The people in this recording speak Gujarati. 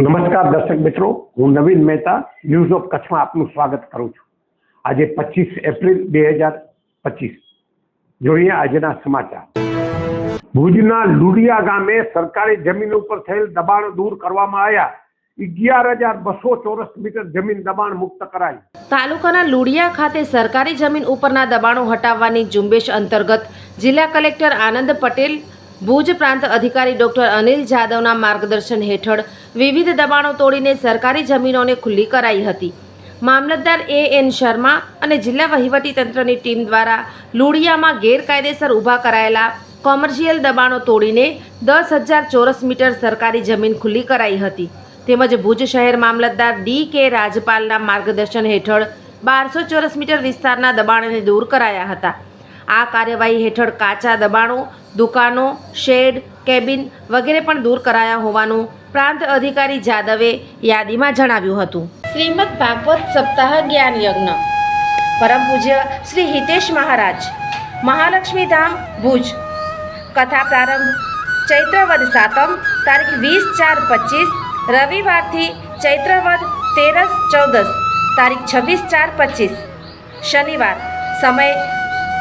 નમસ્કાર દર્શક મિત્રો, હું નવીન મહેતા ન્યૂઝ ઓફ કચ્છમાં આપનું સ્વાગત કરું છું. આજે પચીસ એપ્રિલ બે હજાર પચીસ. જોઈએ આજના સમાચાર. ભુજના લુડિયા ગામે સરકારી જમીન ઉપર થયેલ દબાણ દૂર કરવામાં આવ્યા. અગિયાર હજાર બસો ચોરસ મીટર જમીન દબાણ મુક્ત કરાઈ તાલુકાના લુડિયા ખાતે સરકારી જમીન ઉપરના દબાણો હટાવવાની ઝુંબેશ અંતર્ગત જિલ્લા કલેક્ટર આનંદ પટેલ ભુજ પ્રાંત અધિકારી ડોક્ટર અનિલ જાદવના માર્ગદર્શન હેઠળ વિવિધ દબાણો તોડીને સરકારી જમીનોને ખુલ્લી કરાઈ હતી. મામલતદાર એ એન શર્મા અને જિલ્લા વહીવટી તંત્રની ટીમ દ્વારા લુડિયામાં ગેરકાયદેસર ઊભા કરાયેલા કોમર્શિયલ દબાણો તોડીને દસ હજાર ચોરસ મીટર સરકારી જમીન ખુલ્લી કરાઈ હતી. તેમજ ભુજ શહેર મામલતદાર ડી કે રાજપાલના માર્ગદર્શન હેઠળ બારસો ચોરસ મીટર વિસ્તારના દબાણને દૂર કરાયા હતા. આ કાર્યવાહી હેઠળ કાચા દબાણો, દુકાનો, શેડ, કેબિન વગેરે પણ દૂર કરાયા હોવાનું પ્રાંત અધિકારી જાદવે યાદીમાં જણાવ્યું હતું. શ્રીમદ ભાગવત સપ્તાહ જ્ઞાન યજ્ઞ. પરમ પૂજ્ય શ્રી હિતેશ મહારાજ. મહાલક્ષ્મી ધામ, ભુજ. કથા પ્રારંભ ચૈત્રવદ સાતમ, તારીખ વીસ ચાર પચીસ, રવિવારથી ચૈત્રવદ તેરસ ચૌદસ, તારીખ છવ્વીસ ચાર પચીસ. શનિવાર. સમય